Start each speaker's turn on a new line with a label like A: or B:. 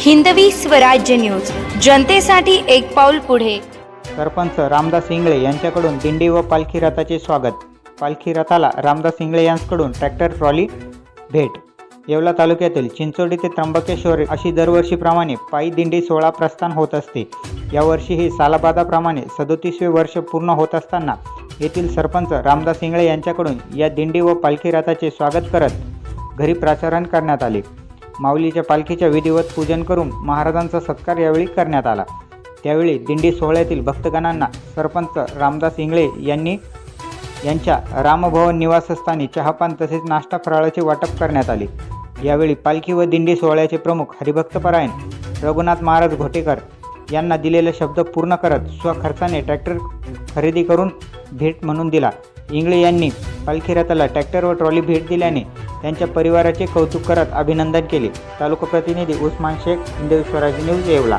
A: Hindavi Swarajya news. जनतेसाठी एक पाऊल पुढे.
B: सरपंच रामदास इंगळे यांच्याकडून दिंडी व पालखी रथाचे स्वागत. पालखी रथाला रामदास इंगळे यांच्याकडून ट्रॅक्टर ट्रॉली भेट. येवला तालुक्यातील चिंचोडी ते त्र्यंबकेश्वर अशी दरवर्षीप्रमाणे पायी दिंडी सोहळा प्रस्थान होत असते. यावर्षीही सालाबादाप्रमाणे सदोतीसवे वर्ष पूर्ण होत असताना येथील सरपंच रामदास इंगळे यांच्याकडून या दिंडी व पालखी रथाचे स्वागत करत घरी प्राचारण करण्यात आले. माऊलीच्या पालखीच्या विधिवत पूजन करून महाराजांचा सत्कार यावेळी करण्यात आला. त्यावेळी दिंडी सोहळ्यातील भक्तगणांना सरपंच रामदास इंगळे यांनी यांच्या रामभवन निवासस्थानी चहापान तसेच नाश्ता फराळाचे वाटप करण्यात आले. यावेळी पालखी व दिंडी सोहळ्याचे प्रमुख हरिभक्तपरायण रघुनाथ महाराज घोटेकर यांना दिलेले शब्द पूर्ण करत स्वखर्चाने ट्रॅक्टर खरेदी करून भेट म्हणून दिला. इंगळे यांनी पालखी त्याला ट्रॅक्टर व ट्रॉली भेट दिल्याने त्यांच्या परिवाराचे कौतुक करत अभिनंदन केले. तालुका प्रतिनिधी उस्मान शेख हिंदवी स्वराज्य न्यूज येवला.